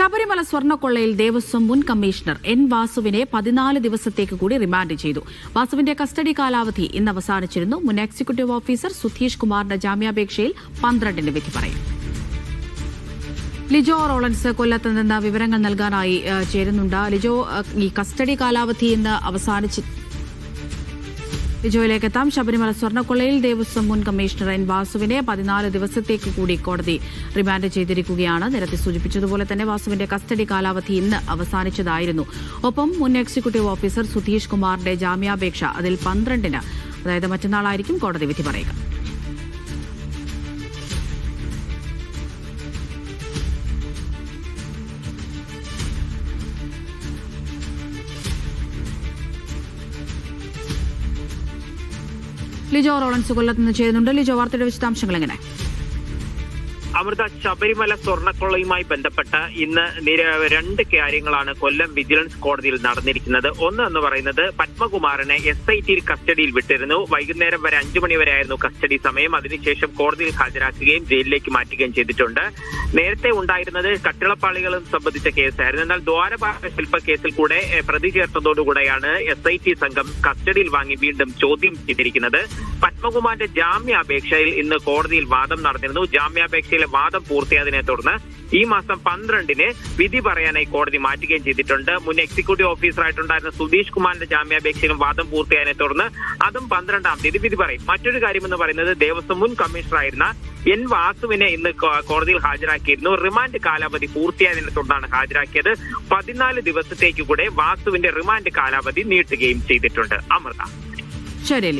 ശബരിമല സ്വർണക്കൊള്ളയിൽ ദേവസ്വം മുൻ commissioner N വാസുവിനെ പതിനാല് ദിവസത്തേക്ക് കൂടി റിമാൻഡ് ചെയ്തു. വാസുവിന്റെ കസ്റ്റഡി കാലാവധി ഇന്ന് അവസാനിച്ചിരുന്നു. മുൻ എക്സിക്യൂട്ടീവ് ഓഫീസർ സുധീഷ് കുമാറിന്റെ ജാമ്യാപേക്ഷയിൽ പന്ത്രണ്ടിന് വിധി പറയും. ലിജോ റോളൻസ് കൊല്ലത്ത് നിന്ന് വിവരങ്ങൾ നൽകാനായി ചേരുന്നുണ്ട്. ലിജോ ഈ കസ്റ്റഡി കാലാവധി ഇന്ന് അവസാനിച്ച് ലിജോയിലേക്ക് എത്താം. ശബരിമല സ്വർണക്കൊള്ളയിൽ ദേവസ്വം മുൻ കമ്മീഷണർ എൻ വാസുവിനെ പതിനാല് ദിവസത്തേക്ക് കൂടി കോടതി റിമാൻഡ് ചെയ്തിരിക്കുകയാണ്. നേരത്തെ സൂചിപ്പിച്ചതുപോലെ തന്നെ വാസുവിന്റെ കസ്റ്റഡി കാലാവധി ഇന്ന് അവസാനിച്ചതായിരുന്നു. ഒപ്പം മുൻ എക്സിക്യൂട്ടീവ് ഓഫീസർ സുധീഷ് കുമാറിന്റെ ജാമ്യാപേക്ഷ അതിൽ പന്ത്രണ്ടിന്. അതായത് മറ്റന്നാളായിരിക്കും കോടതി വിധി പറയുക. ലിജോ റോളൻസ് കൊല്ലത്ത് നിന്ന് ചെയ്യുന്നുണ്ട് ലിജോ വാർത്തയുടെ വിശദാംശങ്ങൾ എങ്ങനെ? അമൃത ശബരിമല സ്വർണക്കൊള്ളയുമായി ബന്ധപ്പെട്ട് ഇന്ന് രണ്ട് കാര്യങ്ങളാണ് കൊല്ലം വിജിലൻസ് കോടതിയിൽ നടന്നിരിക്കുന്നത്. ഒന്ന് എന്ന് പറയുന്നത് പത്മകുമാറിനെ എസ് ഐ ടിയിൽ കസ്റ്റഡിയിൽ വിട്ടിരുന്നു. വൈകുന്നേരം വരെ അഞ്ചു മണി വരെയായിരുന്നു കസ്റ്റഡി സമയം. അതിനുശേഷം കോടതിയിൽ ഹാജരാക്കുകയും ജയിലിലേക്ക് മാറ്റുകയും ചെയ്തിട്ടുണ്ട്. നേരത്തെ ഉണ്ടായിരുന്നത് കട്ടിളപ്പാളികളും സംബന്ധിച്ച കേസായിരുന്നു. എന്നാൽ ദ്വാരപാല ശില്പ കേസിൽ കൂടെ പ്രതി ചേർത്തതോടുകൂടെയാണ് എസ് ഐ ടി സംഘം കസ്റ്റഡിയിൽ വാങ്ങി വീണ്ടും ചോദ്യം ചെയ്തിരിക്കുന്നത്. പത്മകുമാറിന്റെ ജാമ്യാപേക്ഷയിൽ ഇന്ന് കോടതിയിൽ വാദം നടന്നിരുന്നു. ജാമ്യാപേക്ഷയിലെ വാദം പൂർത്തിയായതിനെ തുടർന്ന് ഈ മാസം പന്ത്രണ്ടിന് വിധി പറയാനായി കോടതി മാറ്റുകയും ചെയ്തിട്ടുണ്ട്. മുൻ എക്സിക്യൂട്ടീവ് ഓഫീസറായിട്ടുണ്ടായിരുന്ന സുധീഷ് കുമാറിന്റെ ജാമ്യാപേക്ഷയിലും വാദം പൂർത്തിയായതിനെ തുടർന്ന് അതും പന്ത്രണ്ടാം തീയതി വിധി പറയും. മറ്റൊരു കാര്യം എന്ന് പറയുന്നത് ദേവസ്വം മുൻ കമ്മീഷണറായിരുന്ന എൻ വാസുവിനെ ഇന്ന് കോടതിയിൽ ഹാജരാക്കിയിരുന്നു. റിമാൻഡ് കാലാവധി പൂർത്തിയായതിനെ തുടർന്നാണ് ഹാജരാക്കിയത്. പതിനാല് ദിവസത്തേക്ക് കൂടെ വാസുവിന്റെ റിമാൻഡ് കാലാവധി നീട്ടുകയും ചെയ്തിട്ടുണ്ട്. അമൃത. ശരി